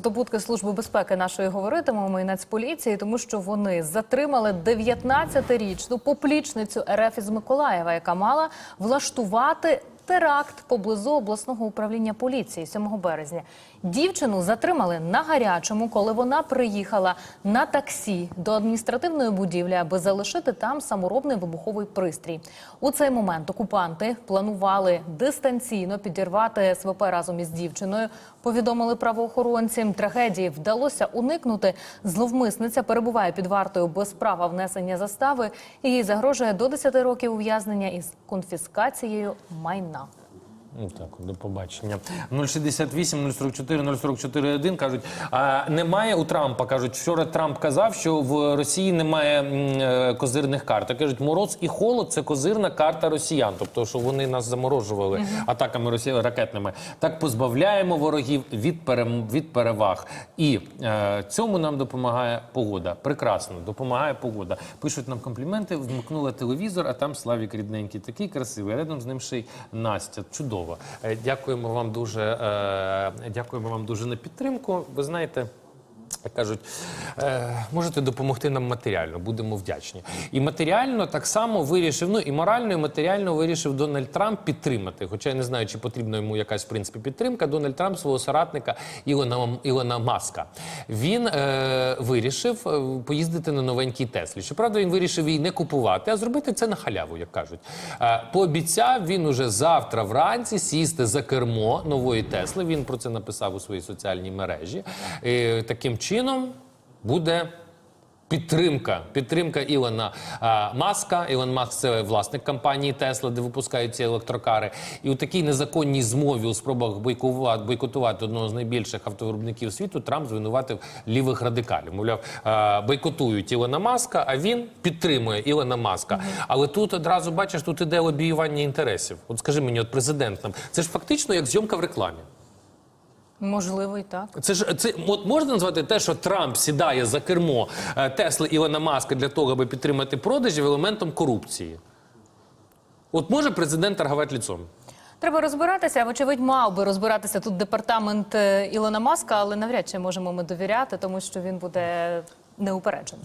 здобутки служби безпеки нашої говоритимемо і Нацполіції, тому що вони затримали 19-річну поплічницю РФ із Миколаєва, яка мала влаштувати теракт поблизу обласного управління поліції 7 березня. Дівчину затримали на гарячому, коли вона приїхала на таксі до адміністративної будівлі, аби залишити там саморобний вибуховий пристрій. У цей момент окупанти планували дистанційно підірвати СВП разом із дівчиною. Повідомили правоохоронці. Трагедії вдалося уникнути. Зловмисниця перебуває під вартою без права внесення застави. Їй загрожує до 10 років ув'язнення із конфіскацією майна. Ну так, до побачення. 068, 044, 044, 1 кажуть, а, немає у Трампа. Кажуть, вчора Трамп казав, що в Росії немає м, е, козирних карт. А кажуть, мороз і холод це козирна карта росіян. Тобто, що вони нас заморожували атаками росіян ракетними. Так позбавляємо ворогів від, перем, від переваг. І е, цьому нам допомагає погода. Прекрасно, допомагає погода. Пишуть нам компліменти, вмикнула телевізор, а там Славік рідненький, такий красивий. Рядом з ним ще й Настя. Чудово. Дякуємо вам дуже. е, Дякуємо вам дуже на підтримку. Ви знаєте. Кажуть, е, можете допомогти нам матеріально, будемо вдячні. І матеріально так само вирішив, ну і морально, і матеріально вирішив Дональд Трамп підтримати. Хоча я не знаю, чи потрібна йому якась в принципі підтримка. Дональд Трамп свого соратника Ілона, Ілона Маска. Він е, вирішив е, поїздити на новенькій Теслі. Щоправда, він вирішив її не купувати, а зробити це на халяву, як кажуть. Е, пообіцяв він уже завтра вранці сісти за кермо нової Тесли. Він про це написав у своїй соціальній мережі. І таким чином буде. Підтримка, підтримка Ілона а, Маска. Ілон Маск це власник компанії Тесла, де випускають ці електрокари. І у такій незаконній змові у спробах бойкотувати одного з найбільших автовиробників світу Трамп звинуватив лівих радикалів. Мовляв, а, бойкотують Ілона Маска, а він підтримує Ілона Маска. Але тут одразу бачиш, тут іде лобіювання інтересів. От скажи мені, от президент нам це ж фактично як зйомка в рекламі. Можливо, і так. Це ж це от можна назвати те, що Трамп сідає за кермо е, Тесли Ілона Маска для того, аби підтримати продажі елементом корупції. От може президент торгувати ліцом? Треба розбиратися. Вочевидь, мав би розбиратися тут департамент е, Ілона Маска, але навряд чи можемо ми довіряти, тому що він буде неупереджений.